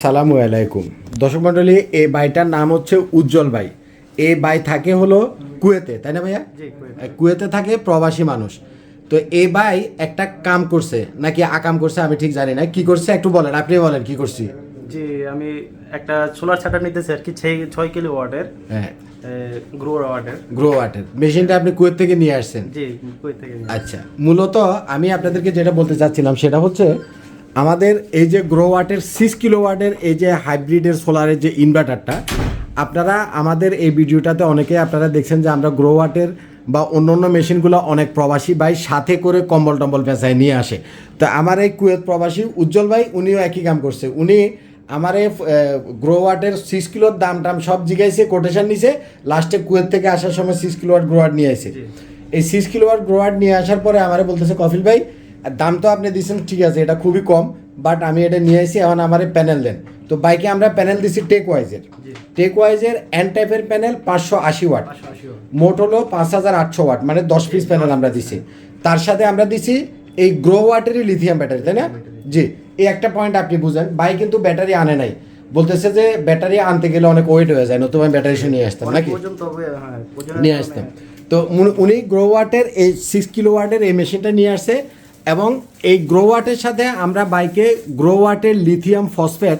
সালামু আলাইকুম। দর্শক মণ্ডলী এই বাইটার নাম হচ্ছে উজ্জ্বল বাই এই বাই থাকে হলো কুয়েতে তাই না ভাইয়া? কুয়েতে। থাকে প্রবাসী মানুষ। তো এই বাই একটা কাম করছে নাকি আকাম করছে আমি ঠিক জানি না। কি করছে একটু বলেন আপনি বলেন কি করছি? জি আমি একটা সোলার ছাটা নিতেছি আর কি ছয়- ছয় কিলো ওয়াটের হ্যাঁ। গ্রো ওয়াটের। গ্রো ওয়াটের। মেশিনটা আপনি কুয়েত থেকে নিয়ে আসছেন? জি কুয়েত থেকে আচ্ছা মূলত আমি আপনাদেরকে যেটা বলতে চাচ্ছিলাম সেটা হচ্ছে আমাদের এই যে গ্রো ওয়াটের সিক্স কিলো ওয়াটের এই যে হাইব্রিডের সোলারের যে ইনভার্টারটা আপনারা আমাদের এই ভিডিওটাতে অনেকে আপনারা দেখছেন যে আমরা গ্রো ওয়াটের বা অন্য অন্য মেশিনগুলো অনেক প্রবাসী ভাই সাথে করে কম্বল টম্বল পেঁচায় নিয়ে আসে। তো আমার এই কুয়েত প্রবাসী উজ্জ্বল ভাই উনিও একই কাম করছে। উনি আমার এই গ্রো ওয়াটের সিক্স কিলোর দাম টাম সব জিগাইছে কোটেশন নিছে লাস্টে কুয়েত থেকে আসার সময় six kilowatt Growatt নিয়ে আসে। এই সিক্স কিলোওয়াট গ্রোয়ার নিয়ে আসার পরে আমারে বলতেছে কফিল ভাই দাম তো আপনি দিচ্ছেন ঠিক আছে এটা খুবই কম বাট আমি এটা নিয়ে এসেছি এখন আমার প্যানেল দেন। তো বাইকে আমরা প্যানেল দিছি টেক ওয়াইজের টেক ওয়াইজের এন টাইপের প্যানেল পাঁচশো আশি ওয়াট। মোট হলো পাঁচ হাজার আটশো ওয়াট মানে দশ পিস প্যানেল আমরা দিছি। তার সাথে আমরা দিছি এই গ্রো ওয়াটেরই লিথিয়াম ব্যাটারি তাই না? জি এই একটা পয়েন্ট আপনি বুঝেন। ভাই কিন্তু ব্যাটারি আনে নাই। বলতেছে যে ব্যাটারি আনতে গেলে অনেক ওয়েট হয়ে যায় নতুন ব্যাটারি সে নিয়ে আসতাম নাকি? হ্যাঁ, নিয়ে আসতাম। তো উনি- উনি গ্রো ওয়াটের এই সিক্স কিলো ওয়াটের এই মেশিনটা নিয়ে আসছে। এবং এই গ্রো ওয়াটের সাথে আমরা বাইকে গ্রো ওয়াটের লিথিয়াম ফসফেট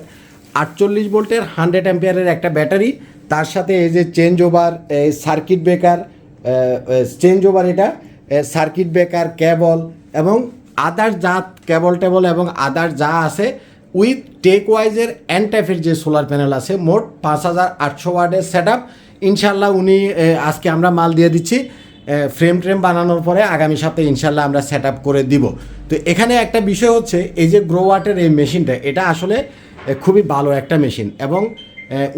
আটচল্লিশ ভোল্টের হান্ড্রেড অ্যাম্পিয়ারের একটা ব্যাটারি তার সাথে এই যে change over circuit breaker change over এটা সার্কিট ব্রেকার কেবল এবং আদার যা কেবল টেবল এবং আদার যা আছে উইথ টেক ওয়াইজের এন টাইপের যে সোলার প্যানেল আছে, মোট পাঁচ হাজার আটশো ওয়ার্ডের সেট আপ ইনশাল্লাহ উনি আজকে আমরা মাল দিয়ে দিচ্ছি। ফ্রেম ট্রেম বানানোর পরে আগামী সপ্তাহে ইনশাল্লাহ আমরা সেট আপ করে দিব। তো এখানে একটা বিষয় হচ্ছে, এই যে গ্রো ওয়াটের এই মেশিনটা, এটা আসলে খুবই ভালো একটা মেশিন এবং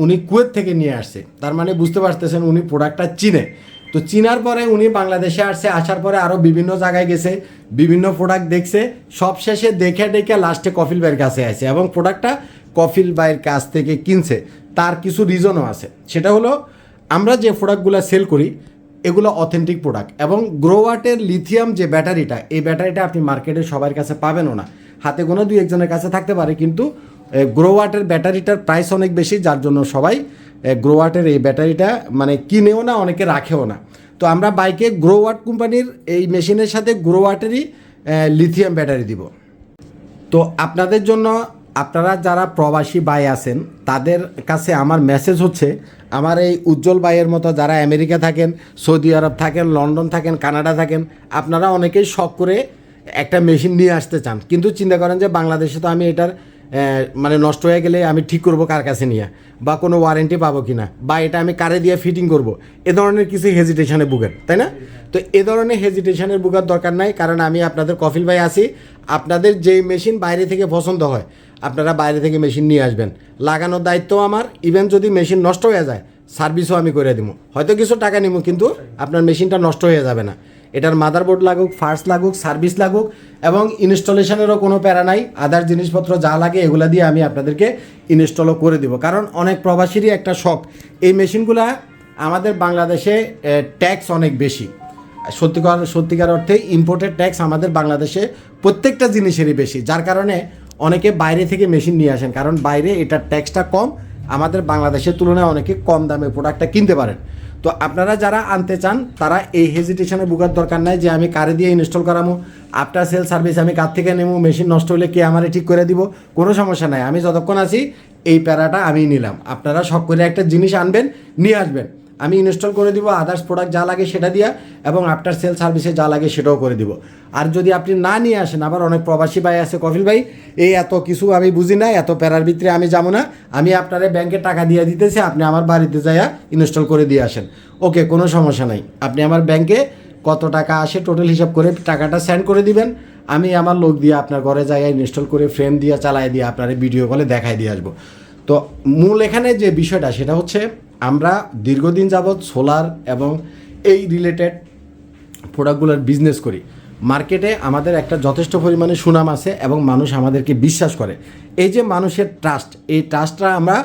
উনি কুয়েত থেকে নিয়ে আসছে। তার মানে বুঝতে পারতেছেন উনি প্রোডাক্টটা চিনে। তো চিনার পরে উনি বাংলাদেশে আসছে, আসার পরে আরও বিভিন্ন জায়গায় গেছে, বিভিন্ন প্রোডাক্ট দেখছে, সব শেষে দেখে দেখে লাস্টে কফিল ভাইয়ের কাছে আছে এবং প্রোডাক্টটা কফিল ভাইয়ের কাছ থেকে কিনছে। তার কিছু রিজনও আছে। সেটা হলো, আমরা যে প্রোডাক্টগুলো সেল করি এগুলো অথেন্টিক প্রোডাক্ট এবং গ্রোওয়াটের লিথিয়াম যে ব্যাটারিটা, এই ব্যাটারিটা আপনি মার্কেটে সবার কাছে পাবেনও না। হাতে কোনো দুই একজনের কাছে থাকতে পারে, কিন্তু গ্রোওয়াটের ব্যাটারিটার প্রাইস অনেক বেশি, যার জন্য সবাই গ্রোওয়াটের এই ব্যাটারিটা মানে কিনেও না, অনেকে রাখেও না। তো আমরা বাইকে গ্রোওয়াট কোম্পানির এই মেশিনের সাথে গ্রোওয়াটেরই লিথিয়াম ব্যাটারি দিব। তো আপনাদের জন্য, আপনারা যারা প্রবাসী বাই আছেন তাদের কাছে আমার মেসেজ হচ্ছে, আমার এই উজ্জ্বল ভাইয়ের মতো যারা আমেরিকা থাকেন, সৌদি আরব থাকেন, লন্ডন থাকেন, কানাডা থাকেন, আপনারা অনেকেই শখ করে একটা মেশিন নিয়ে আসতে চান। কিন্তু চিন্তা করেন যে বাংলাদেশে তো আমি এটার মানে নষ্ট হয়ে গেলে আমি ঠিক করব কার কাছে নিয়ে, বা কোনো ওয়ারেন্টি পাবো কি না বা এটা আমি কারে দিয়ে ফিটিং করব, এ ধরনের কিছু হেজিটেশনে বুকের তাই না? তো এ ধরনের হেজিটেশনের ভুগার দরকার নাই, কারণ আমি আপনাদের কফিল ভাই আছি, আপনাদের যেই মেশিন বাইরে থেকে পছন্দ হয়, আপনারা বাইরে থেকে মেশিন নিয়ে আসবেন। লাগানোর দায়িত্ব আমার ইভেন যদি মেশিন নষ্ট হয়ে যায় সার্ভিসও আমি করে দিব হয়তো কিছু টাকা নিব কিন্তু আপনার মেশিনটা নষ্ট হয়ে যাবে না। এটার মাদারবোর্ড লাগুক ফার্স্ট লাগুক সার্ভিস লাগুক, এবং ইনস্টলেশনেরও কোনো প্যারা নাই। আদার জিনিসপত্র যা লাগে এগুলা দিয়ে আমি আপনাদেরকে ইনস্টলও করে দিব। কারণ অনেক প্রবাসীরই একটা শখ। এই মেশিনগুলা আমাদের বাংলাদেশে ট্যাক্স অনেক বেশি। সত্যিকার সত্যিকার অর্থে ইম্পোর্টেড ট্যাক্স আমাদের বাংলাদেশে প্রত্যেকটা জিনিসেরই বেশি। যার কারণে অনেকে বাইরে থেকে মেশিন নিয়ে আসেন। কারণ বাইরে এটার ট্যাক্সটা কম। আমাদের বাংলাদেশের তুলনায় অনেকে কম দামে প্রোডাক্টটা কিনতে পারেন। তো আপনারা যারা আনতে চান, তারা এই হেজিটেশনে ভোগার দরকার নাই যে আমি কারে দিয়ে ইনস্টল করামো। আফটার সেল সার্ভিস আমি কার থেকে নেব মেশিন নষ্ট হলে কে আমারে ঠিক করে দিব? কোনো সমস্যা নাই। আমি যতক্ষণ আছি, এই প্যারাটা আমি নিলাম। আপনারা সব করে একটা জিনিস আনবেন, নিয়ে আসবেন। আমি ইনস্টল করে দিব আদার্স প্রোডাক্ট যা লাগে সেটা দিয়া, এবং আফটার সেল সার্ভিসে যা লাগে সেটাও করে দিব। আর যদি আপনি না নিয়ে আসেন, আবার অনেক প্রবাসী ভাই আছে, কফিল ভাই, এই এত কিছু আমি বুঝি না এত প্যারার ভিতরে আমি যাব না, আমি আপনারে ব্যাংকে টাকা দিয়ে দিতেছি, আপনি আমার বাড়িতে যাইয়া ইনস্টল করে দিয়ে আসেন। ওকে, কোনো সমস্যা নাই। আপনি আমার ব্যাংকে কত টাকা আসে টোটাল হিসাব করে টাকাটা সেন্ড করে দিবেন। আমি আমার লোক দিয়ে আপনার ঘরে জায়গায় ইনস্টল করে ফ্রেম দিয়ে চালাই দিয়ে আপনার ভিডিও কলে দেখাই দিয়ে আসব। তো মূল এখানে যে বিষয়টা, সেটা হচ্ছে আমরা দীর্ঘদিন যাবৎ সোলার এবং এই রিলেটেড প্রোডাক্টগুলোর বিজনেস করি। মার্কেটে আমাদের একটা যথেষ্ট পরিমাণে সুনাম আছে এবং মানুষ আমাদেরকে বিশ্বাস করে। এই যে মানুষের ট্রাস্ট এই ট্রাস্টটা আমরা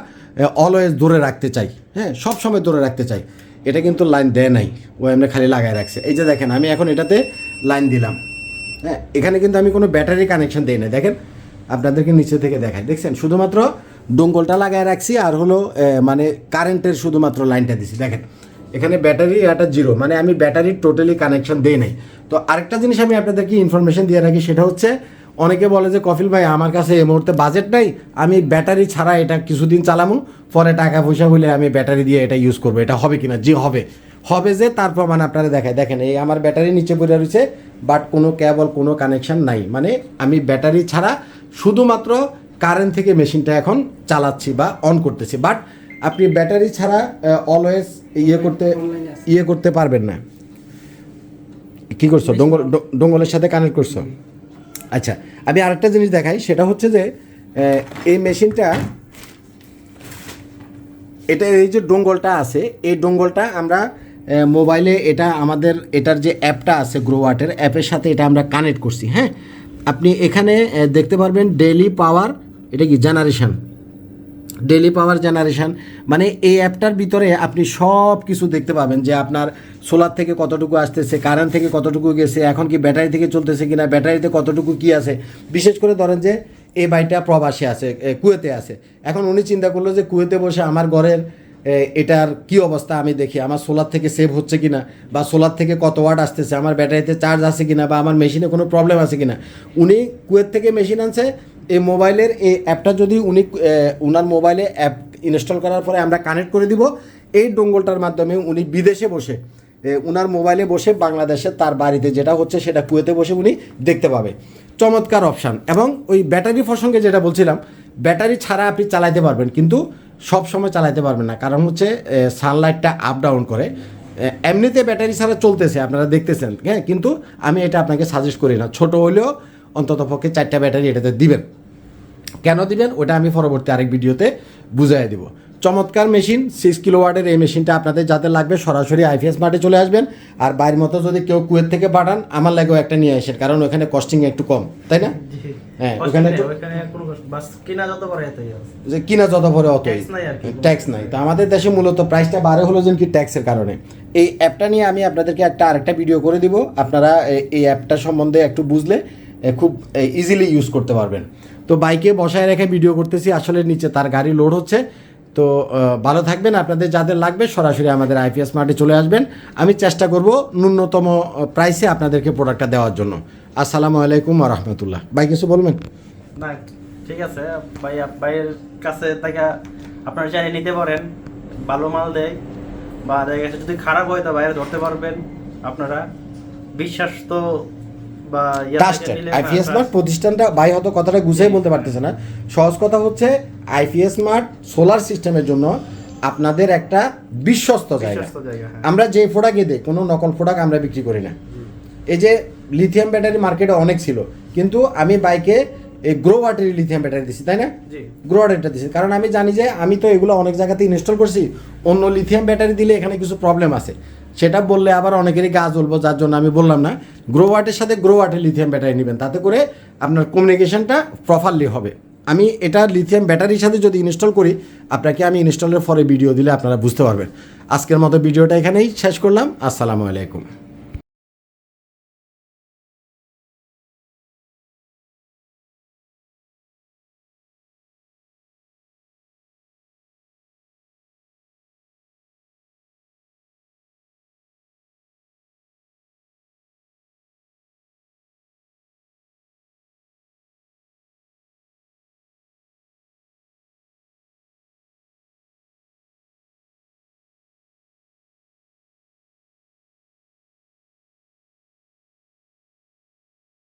অলওয়েজ ধরে রাখতে চাই। হ্যাঁ সব সময় ধরে রাখতে চাই। এটা কিন্তু লাইন দেয় নাই। ও এমনি খালি লাগায় রাখছে। এই যে দেখেন, আমি এখন এটাতে লাইন দিলাম। হ্যাঁ এখানে কিন্তু আমি কোনো ব্যাটারি কানেকশন দিই না দেখেন, আপনাদেরকে নিচে থেকে দেখাই। দেখছেন? শুধুমাত্র ডোঙ্গলটা লাগায় রাখছি, আর হলো মানে কারেন্টের শুধুমাত্র লাইনটা দিছি। দেখেন, এখানে ব্যাটারি একটা জিরো মানে আমি ব্যাটারির টোটালি কানেকশন দেই নাই। তো আরেকটা জিনিস আমি আপনাদেরকে ইনফরমেশন দিয়ে রাখি, সেটা হচ্ছে, অনেকে বলে যে, কফিল ভাই, আমার কাছে এই মুহূর্তে বাজেট নাই, আমি ব্যাটারি ছাড়া এটা কিছুদিন চালামু, পরে টাকা পয়সা হলে আমি ব্যাটারি দিয়ে এটা ইউজ করব। এটা হবে কিনা? যে হবে। হবে যে, তার প্রমাণ আপনারা দেখায়। দেখেন, এই আমার ব্যাটারি নিচে পড়ে রয়েছে বাট কোনো কেবল কোনো কানেকশন নাই। মানে আমি ব্যাটারি ছাড়া শুধুমাত্র কারেন্ট থেকে মেশিনটা এখন চালাচ্ছি বা অন করতেছি। বাট আপনি ব্যাটারি ছাড়া অলওয়েজ ইয়ে করতে ইয়ে করতে পারবেন না। কি করছ? ডোঙ্গল ডোঙ্গলের সাথে কানেক্ট করছ? আচ্ছা আমি আরেকটা জিনিস দেখাই। সেটা হচ্ছে যে এই মেশিনটা এটা এই যে ডোঙ্গলটা আছে এই ডোঙ্গলটা আমরা মোবাইলে এটা আমাদের এটার যে অ্যাপটা আছে গ্রোওয়াটের অ্যাপের সাথে এটা আমরা কানেক্ট করছি। হ্যাঁ? আপনি এখানে দেখতে পারবেন ডেইলি পাওয়ার এটা কি জেনারেশান ডেলি পাওয়ার জেনারেশান মানে এই অ্যাপটার ভিতরে আপনি সব কিছু দেখতে পাবেন যে আপনার সোলার থেকে কতটুকু আসতেছে কারেন্ট থেকে কতটুকু গেছে, এখন কি ব্যাটারি থেকে চলতেছে কিনা ব্যাটারিতে কতটুকু কি আছে। বিশেষ করে ধরেন যে এই বাড়িটা প্রবাসী আছে কুয়েতে আছে। এখন উনি চিন্তা করল যে কুয়েতে বসে আমার ঘরের এটার কি অবস্থা আমি দেখি, আমার সোলার থেকে সেভ হচ্ছে কিনা, বা সোলার থেকে কত ওয়াট আসতেছে, আমার ব্যাটারিতে চার্জ আছে কিনা, বা আমার মেশিনে কোনো প্রবলেম আছে কিনা। উনি কুয়েত থেকে মেশিন আনছে এই মোবাইলের এই অ্যাপটা যদি উনি এ, উনার মোবাইলে অ্যাপ ইনস্টল করার পরে আমরা কানেক্ট করে দিব এই ডোঙ্গলটার মাধ্যমে উনি বিদেশে বসে এ, উনার মোবাইলে বসে বাংলাদেশে তার বাড়িতে যেটা হচ্ছে সেটা কুয়েতে বসে উনি দেখতে পাবে। চমৎকার অপশান। এবং ওই ব্যাটারি প্রসঙ্গে যেটা বলছিলাম ব্যাটারি ছাড়া আপনি চালাইতে পারবেন কিন্তু সব সময় চালাইতে পারবেন না। কারণ হচ্ছে সানলাইটটা আপ ডাউন করে। এমনিতে ব্যাটারি ছাড়া চলতেছে আপনারা দেখতেছেন। হ্যাঁ কিন্তু আমি এটা আপনাকে সাজেস্ট করি না। ছোট হলেও অন্তত পক্ষে চারটা ব্যাটারি এটাতে দিবেন। কেন দিবেন? ওটা আমি পরবর্তী আরেক ভিডিওতে বুঝাই দিব। চমৎকার মেশিন সিক্স কিলো ওয়ার্ডের এই মেশিনটা আপনাদের যাতে লাগবে সরাসরি আইপিএস মার্টে চলে আসবেন। আর বাইরের মতো যদি কেউ কুয়েত থেকে পাঠান আমার লাগেও একটা নিয়ে আসেন কারণ ওখানে কস্টিং একটু কম তাই না? হ্যাঁ, ওখানে করে যে কিনা যত পরে কি। ট্যাক্স নাই। তো আমাদের দেশে মূলত প্রাইসটা বাড়ে হলো যেন কি ট্যাক্সের কারণে। এই অ্যাপটা নিয়ে আমি আপনাদেরকে একটা আরেকটা ভিডিও করে দিব। আপনারা এই অ্যাপটা সম্বন্ধে একটু বুঝলে। খুব ইজিলি ইউজ করতে পারবেন। তো বাইকে বসায় রেখে ভিডিও করতেছি, আসলে নিচে তার গাড়ি লোড হচ্ছে। তো ভালো থাকবেন, আপনাদের যাদের লাগবে সরাসরি আমাদের আইপিএস মার্টে চলে আসবেন। আমি চেষ্টা করব ন্যূনতম প্রাইসে আপনাদেরকে প্রোডাক্টটা দেওয়ার জন্য। আসসালামু আলাইকুম রহমতুল্লাহ। ভাই, কিছু বলবেন? না, ঠিক আছে। ভাই ভাইয়ের কাছে থেকে আপনারা চাইলে নিতে পারেন। ভালো মাল দেয়। বা দেখা গেছে যদি খারাপ হয় তা বাইরে ধরতে পারবেন আপনারা। বিশ্বাস তো বা ট্রাস্টেড আইপিএস হ্যাঁ, মার্ট প্রতিষ্ঠানটা ভাই হয়তো কথাটা গুছিয়ে বলতে পারতেছে না। সহজ কথা হচ্ছে আইপিএস মার্ট সোলার সিস্টেমের জন্য আপনাদের একটা বিশ্বস্ত জায়গা। হ্যাঁ। আমরা যে প্রোডাক্ট দিই কোনো নকল প্রোডাক্ট আমরা বিক্রি করি না। এই যে লিথিয়াম ব্যাটারি মার্কেটে অনেক ছিল। কিন্তু আমি বাইকে এই গ্রো ওয়াটারি লিথিয়াম ব্যাটারি দিছি তাই না? জি। গ্রো ওয়াটারটা দিছি। কারণ আমি জানি যে আমি তো এগুলো অনেক জায়গাতে ইনস্টল করছি অন্য লিথিয়াম ব্যাটারি দিলে এখানে কিছু প্রবলেম আছে। সেটা বললে আবার অনেকেরই গা জ্বলবো যার জন্য আমি বললাম না। গ্রো ওয়াটের সাথে গ্রো ওয়াটের লিথিয়াম ব্যাটারি নেবেন তাতে করে আপনার কমিউনিকেশনটা প্রপারলি হবে। আমি এটা লিথিয়াম ব্যাটারির সাথে যদি ইনস্টল করি আপনাকে আমি ইনস্টলের পরে ভিডিও দিলে আপনারা বুঝতে পারবেন। আজকের মতো ভিডিওটা এখানেই শেষ করলাম। আসসালামু আলাইকুম।